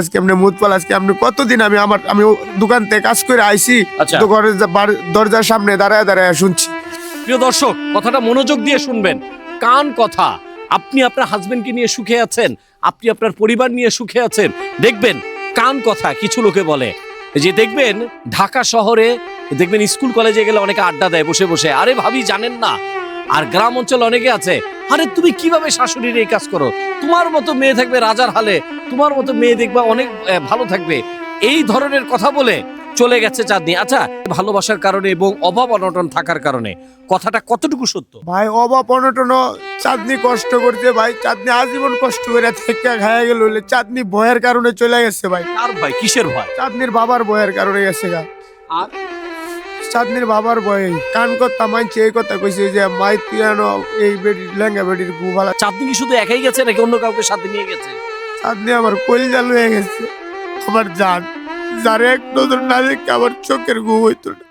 আজকে আপনি মুতপাল আজকে আপনি কতদিন আমি আমার আমি দোকান থেকে কাজ করে আইছি আচ্ছা। তো ঘরের দরজার সামনে দাঁড়ায় দাঁড়ায় শুনছি। প্রিয় দর্শক কথাটা মনোযোগ দিয়ে শুনবেন। কান কথা। আপনি আপনার হাজবেন্ডকে নিয়ে সুখে আছেন আপনি আপনার পরিবার নিয়ে সুখে আছেন। দেখবেন কান কথা কিছু লোকে বলে। যে দেখবেন ঢাকা শহরে দেখবেন স্কুল কলেজে গেলে অনেকে আড্ডা দেয় বসে বসে। আরে ভাবি জানেন না? আর গ্রাম অঞ্চলে অনেকে আছে আরে তুমি কীভাবে শাশুড়ির এই কাজ করো? তোমার মতো মেয়ে থাকবে রাজার হালে তোমার মতো মেয়ে দেখবা অনেক ভালো থাকবে। এই ধরনের কথা বলে চলে গেছে চাঁদনি। আচ্ছা ভালোবাসার কারণে এবং অভাব অনটন থাকার কারণে কথাটা কতটুকু সত্য? ভাই অভাব অনটন চাঁদনি কষ্ট করতে ভাই। চাঁদনি আজীবন কষ্ট করে থেকে খায়া গেল চাঁদনি ভয়ের কারণে চলে গেছে ভাই। আর ভাই কিসের ভয়? চাঁদনির বাবার ভয়ের কারণে গেছে গা। আর চাঁদনির বাবার বয়ে কান কথা মানছে এই কথা কইছে যে মাই তুই এই বেডি লেঙ্গা বেডির গুভালা চাঁদনি কি শুধু একাই গেছে নাকি অন্য কাউকে সাথে নিয়ে গেছে? চাঁদনি আমার কলিজা হয়ে গেছে। আমার জান যারে এক নজর না দেখে আমার চোখের ঘুম হইতো না।